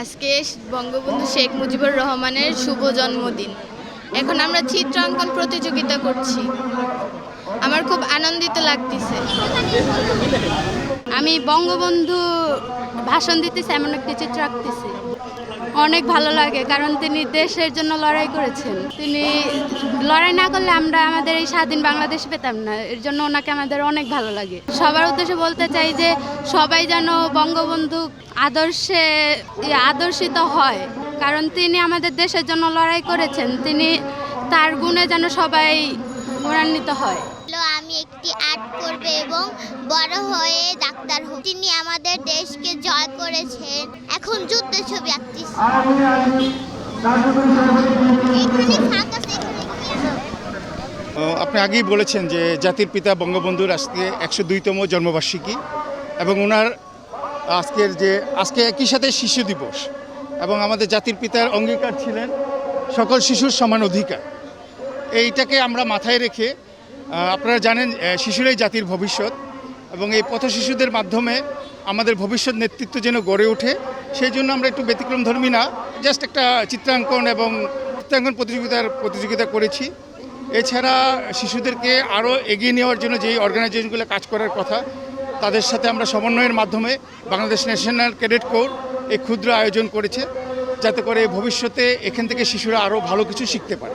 আজকে বঙ্গবন্ধু শেখ মুজিবুর রহমানের শুভ জন্মদিন। এখন আমরা চিত্রাঙ্কন প্রতিযোগিতা করছি। আমার খুব আনন্দিত লাগতেছে। আমি বঙ্গবন্ধু ভাষণ দিতেছে, এমন একটি চিত্র আঁকতেছি। অনেক ভালো লাগে, কারণ তিনি দেশের জন্য লড়াই করেছেন। তিনি লড়াই না করলে আমরা আমাদের এই স্বাধীন বাংলাদেশ পেতাম না, এর জন্য ওনাকে আমাদের অনেক ভালো লাগে। সবার উদ্দেশ্যে বলতে চাই যে, সবাই যেন বঙ্গবন্ধু আদর্শে আদর্শিত হয়। কারণ তিনি আমাদের দেশের জন্য লড়াই করেছেন, তিনি তার গুণে যেন সবাই গুণান্বিত হয়। একটি আর্ট করবে এবং বড় হয়ে ডাক্তার হব। তিনি আমাদের দেশকে জয় করেছেন। এখন যুদ্ধের ছবি? আহ, আপনি আগেই বলেছেন যে জাতির পিতা বঙ্গবন্ধুর আজকে একশো দুইতম জন্মবার্ষিকী এবং ওনার আজকের যে আজকে একই সাথে শিশু দিবস এবং আমাদের জাতির পিতার অঙ্গীকার ছিলেন সকল শিশুর সমান অধিকার। এইটাকে আমরা মাথায় রেখে আপনারা জানেন শিশুরাই জাতির ভবিষ্যৎ এবং এই পথ শিশুদের মাধ্যমে আমাদের ভবিষ্যৎ নেতৃত্ব যেন গড়ে ওঠে, সেই জন্য আমরা একটু ব্যতিক্রম ধর্মী না জাস্ট একটা চিত্রাঙ্কন এবং চিত্রাঙ্কন প্রতিযোগিতার প্রতিযোগিতা করেছি। এছাড়া শিশুদেরকে আরও এগিয়ে নেওয়ার জন্য যেই অর্গানাইজেশনগুলো কাজ করার কথা, তাদের সাথে আমরা সমন্বয়ের মাধ্যমে বাংলাদেশ ন্যাশনাল ক্যাডেট কোর এই ক্ষুদ্র আয়োজন করেছে, যাতে করে ভবিষ্যতে এখান থেকে শিশুরা আরও ভালো কিছু শিখতে পারে।